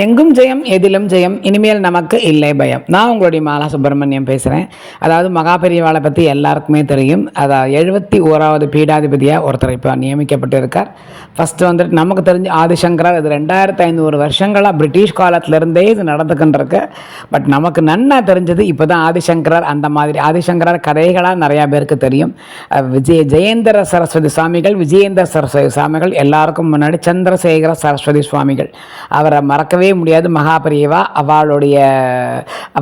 எங்கும் ஜெயம் எதிலும் ஜெயம் இனிமேல் நமக்கு இல்லை பயம். நான் உங்களுடைய மாலா சுப்பிரமணியம் பேசுகிறேன் அதாவது மகாபெரியவாளை பற்றி எல்லாருக்குமே தெரியும். அதாவது எழுபத்தி ஓராவது பீடாதிபதியாக ஒருத்தர் இப்போ நியமிக்கப்பட்டிருக்கார். ஃபஸ்ட்டு வந்துட்டு நமக்கு தெரிஞ்ச ஆதிசங்கரர் இது ரெண்டாயிரத்து ஐநூறு வருஷங்களாக பிரிட்டிஷ் காலத்திலேருந்தே இது நடந்துக்கின்றிருக்கு பட் நமக்கு நன்னா தெரிஞ்சது இப்போ தான் ஆதிசங்கரர் அந்த மாதிரி. ஆதிசங்கரர் கதைகளாக நிறையா பேருக்கு தெரியும். விஜய ஜெயேந்திர சரஸ்வதி சுவாமிகள் விஜயேந்திர சரஸ்வதி சுவாமிகள் எல்லாருக்கும் முன்னாடி சந்திரசேகர சரஸ்வதி சுவாமிகள். அவரை மறக்கவே முடியாது. மகாபிரியவா அவளுடைய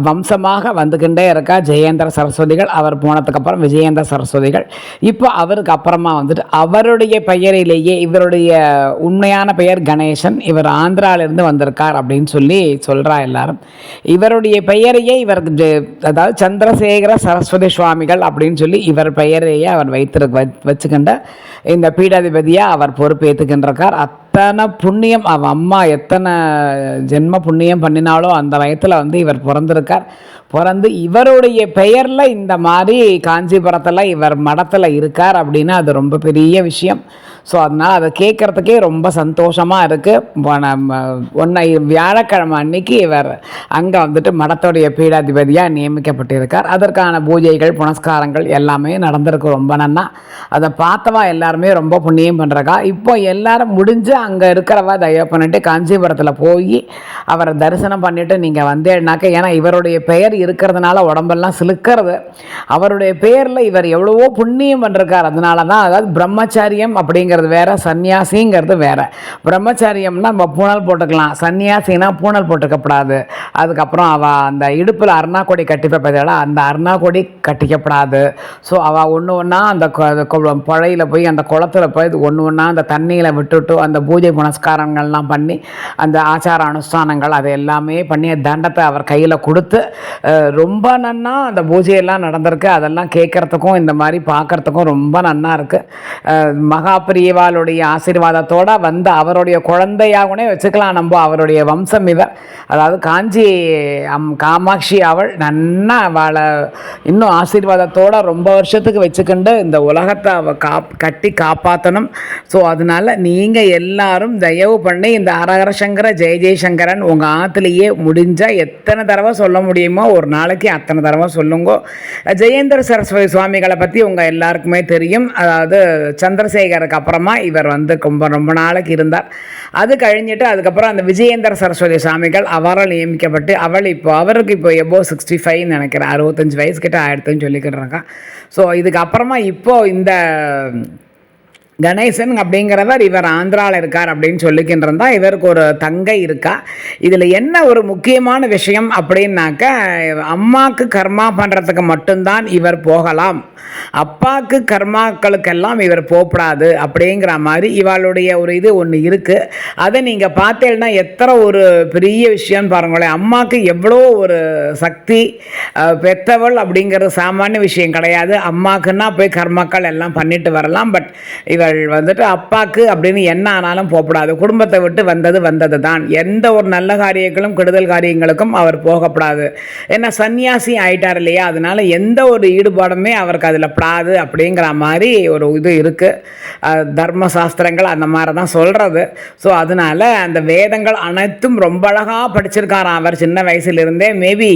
வம்சமாக வந்துக்கிட்டே இருக்கா. ஜெயேந்திர சரஸ்வதிகள் அவர் போனதுக்கப்புறம் விஜயேந்திர சரஸ்வதிகள். இப்போ அவருக்கு அப்புறமா வந்துட்டு அவருடைய பெயரிலேயே இவருடைய உண்மையான பெயர் கணேசன். இவர் ஆந்திராவிலிருந்து வந்திருக்கார் அப்படின்னு சொல்லி சொல்கிறா எல்லாரும். இவருடைய பெயரையே இவருக்கு ஜெ- அதாவது சந்திரசேகர சரஸ்வதி சுவாமிகள் அப்படின்னு சொல்லி இவர் பெயரையே அவர் வைத்திரு வச்சுக்கின்ற இந்த பீடாதிபதியாக அவர் பொறுப்பேற்றுக்கின்றிருக்கார் அத்தனை புண்ணியம் அவன் அம்மா எத்தனை ஜென்ம புண்ணியம் பண்ணினாலோ அந்த வயத்தில் வந்து இவர் பிறந்திருக்கார். பிறந்து இவருடைய பெயரில் இந்த மாதிரி காஞ்சிபுரத்தில் இவர் மடத்தில் இருக்கார் அப்படின்னா அது ரொம்ப பெரிய விஷயம். ஸோ அதனால் அதை கேட்குறதுக்கே ரொம்ப சந்தோஷமாக இருக்குது ஒன்றை வியாழக்கிழமை அன்னைக்கு இவர் அங்கே வந்துட்டு மடத்துடைய பீடாதிபதியாக நியமிக்கப்பட்டிருக்கார். அதற்கான பூஜைகள் புனஸ்காரங்கள் எல்லாமே நடந்திருக்கு. ரொம்ப நன்னா. அதை பார்த்தவா எல்லாருமே ரொம்ப புண்ணியம் பண்ணுறக்கா இப்போ எல்லாரும் முடிஞ்சு அங்கே இருக்கிறவா தயவு பண்ணிட்டு காஞ்சிபுரத்தில் போய் அவரை தரிசனம் பண்ணிவிட்டு நீங்கள் வந்தேன்னாக்க ஏன்னா இவருடைய பெயர் இருக்கிறதுனால உடம்பெல்லாம் சிலுக்கிறது. அவருடைய பெயரில் இவர் எவ்வளவோ புண்ணியம் பண்ணிருக்கார் அதனால தான் அதாவது பிரம்மச்சாரியம் அப்படிங்கிறது வேற சன்னியாசிங்கிறது வேற. பிரம்மச்சாரியம்னா நம்ம பூனல் போட்டுக்கலாம். சன்னியாசினா பூனல் போட்டுக்கப்படாது. அதுக்கப்புறம் அவள் அந்த இடுப்பில் அருணாக்கொடி கட்டிப்பதில் அந்த அருணாக்கொடி கட்டிக்கப்படாது. ஸோ அவள் ஒன்று ஒன்றா அந்த புழையில் போய் அந்த குளத்துல போய் ஒன்று ஒன்றா அந்த தண்ணியில் விட்டுட்டு அந்த பூஜை புனஸ்காரங்கள்லாம் பண்ணி அந்த ஆச்சார அனுஷ்டானங்கள் அது எல்லாமே பண்ணி தண்டத்தை அவர் கையில் கொடுத்து ரொம்ப நன்னா அந்த பூஜையெல்லாம் நடந்திருக்கு. அதெல்லாம் கேட்குறதுக்கும் இந்த மாதிரி பார்க்குறதுக்கும் ரொம்ப நன்னா இருக்குது மகாபிரியவாளுடைய ஆசீர்வாதத்தோடு வந்து அவருடைய குழந்தையாகனே வச்சுக்கலாம் நம்ம அவருடைய வம்சம் இவர் அதாவது காஞ்சி அம் காமாட்சி அவள் நன்னா அவளை இன்னும் ஆசீர்வாதத்தோடு ரொம்ப வருஷத்துக்கு வச்சுக்கிண்டு இந்த உலகத்தை அவள் காப் கட்டி காப்பாற்றணும் ஸோ அதனால நீங்கள் எல்லாரும் தயவு பண்ணி இந்த ஹரஹர சங்கர ஜெய ஜெயசங்கரன் உங்கள் ஆற்றுலேயே முடிஞ்சால் எத்தனை தடவை சொல்ல முடியுமோ ஒரு நாளைக்கு அத்தனை தடவை சொல்லுங்க. ஜெயேந்திர சரஸ்வதி சுவாமிகளை பற்றி உங்கள் எல்லாருக்குமே தெரியும். அதாவது சந்திரசேகருக்கு அப்புறம் அப்புறமா இவர் வந்து ரொம்ப ரொம்ப நாளைக்கு இருந்தார். அது கழிஞ்சிட்டு அதுக்கப்புறம் அந்த விஜயேந்திர சரஸ்வதி சுவாமிகள் அவரால் நியமிக்கப்பட்டு அவள் இப்போ அவருக்கு இப்போ எபோ சிக்ஸ்டி ஃபைவ் நினைக்கிறேன். அறுபத்தஞ்சு வயசு கிட்ட ஆயிடுத்துன்னு சொல்லிக்கிட்டுருக்கான் ஸோ இதுக்கப்புறமா இப்போது இந்த கணேசன் அப்படிங்கிறவர் இவர் ஆந்திராவில் இருக்கார் அப்படின்னு சொல்லிக்கின்றதா இவருக்கு ஒரு தங்கை இருக்கா. இதில் என்ன ஒரு முக்கியமான விஷயம் அப்படின்னாக்க அம்மாவுக்கு கர்மா பண்ணுறதுக்கு மட்டும்தான் இவர் போகலாம். அப்பாவுக்கு கர்மாக்களுக்கெல்லாம் இவர் போகக்கூடாது அப்படிங்கிற மாதிரி இவளுடைய ஒரு இது ஒன்று இருக்குது அதை நீங்கள் பார்த்தேன்னா எத்தனை ஒரு பெரிய விஷயம் பாருங்களேன் அம்மாவுக்கு எவ்வளோ ஒரு சக்தி பெத்தவள் அப்படிங்கிறது சாமானிய விஷயம் கிடையாது. அம்மாக்குன்னா போய் கர்மாக்கள் எல்லாம் பண்ணிட்டு வரலாம். பட் இவர் நீங்கள் வந்துட்டு அப்பாக்கு அப்படின்னு என்ன ஆனாலும் போகக்கூடாது குடும்பத்தை விட்டு வந்தது வந்தது தான் எந்த ஒரு நல்ல காரியங்களும் கெடுதல் காரியங்களுக்கும் அவர் போகப்படாது. ஏன்னா சன்னியாசி ஆயிட்டார் இல்லையா? அதனால எந்த ஒரு ஈடுபாடுமே அவருக்கு அதில் படாது அப்படிங்கிற மாதிரி ஒரு இது இருக்குது தர்ம சாஸ்திரங்கள் அந்த மாதிரி தான் சொல்கிறது ஸோ அதனால அந்த வேதங்கள் அனைத்தும் ரொம்ப அழகாக படிச்சிருக்காராம் அவர் சின்ன வயசுலேருந்தே. மேபி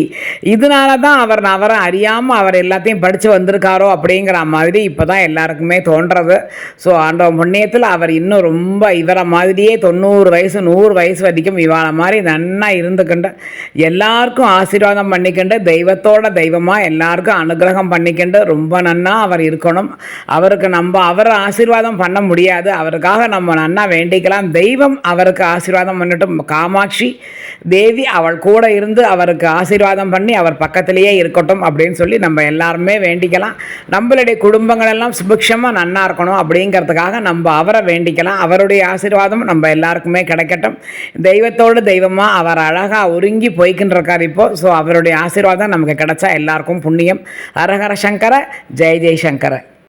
இதனால தான் அவர் அவரை அறியாமல் அவர் எல்லாத்தையும் படித்து வந்திருக்காரோ அப்படிங்கிற மாதிரி இப்போ தான் எல்லாருக்குமே தோன்றது. ஸோ ஆண்டவ புண்ணியத்தில் அவர் இன்னும் ரொம்ப இவரை மாதிரியே தொண்ணூறு வயசு நூறு வயசு வரைக்கும் இவாள மாதிரி நன்னா இருந்துக்கிண்டு எல்லாருக்கும் ஆசீர்வாதம் பண்ணிக்கிண்டு தெய்வத்தோட தெய்வமாக எல்லாருக்கும் அனுகிரகம் பண்ணிக்கிண்டு ரொம்ப நன்னா அவர் இருக்கணும். அவருக்கு நம்ம அவரை ஆசீர்வாதம் பண்ண முடியாது. அவருக்காக நம்ம நன்னா வேண்டிக்கலாம். தெய்வம் அவருக்கு ஆசீர்வாதம் பண்ணட்டும் காமாட்சி தேவி அவள் கூட இருந்து அவருக்கு ஆசீர்வாதம் பண்ணி அவர் பக்கத்திலேயே இருக்கட்டும் அப்படின்னு சொல்லி நம்ம எல்லாருமே வேண்டிக்கலாம். நம்மளுடைய குடும்பங்கள் எல்லாம் சுபிக்ஷமாக நன்னா இருக்கணும் அப்படிங்கிற அப்படிங்கிறதுக்காக நம்ம அவரை வேண்டிக்கலாம். அவருடைய ஆசீர்வாதம் நம்ம எல்லாருக்குமே கிடைக்கட்டும். தெய்வத்தோடு தெய்வமாக அவர் அழகாக ஒருங்கி போய்க்கின்னு இருக்கார் ஸோ அவருடைய ஆசீர்வாதம் நமக்கு கிடைச்சா எல்லாருக்கும் புண்ணியம். ஹரஹர சங்கர ஜெய சங்கரை.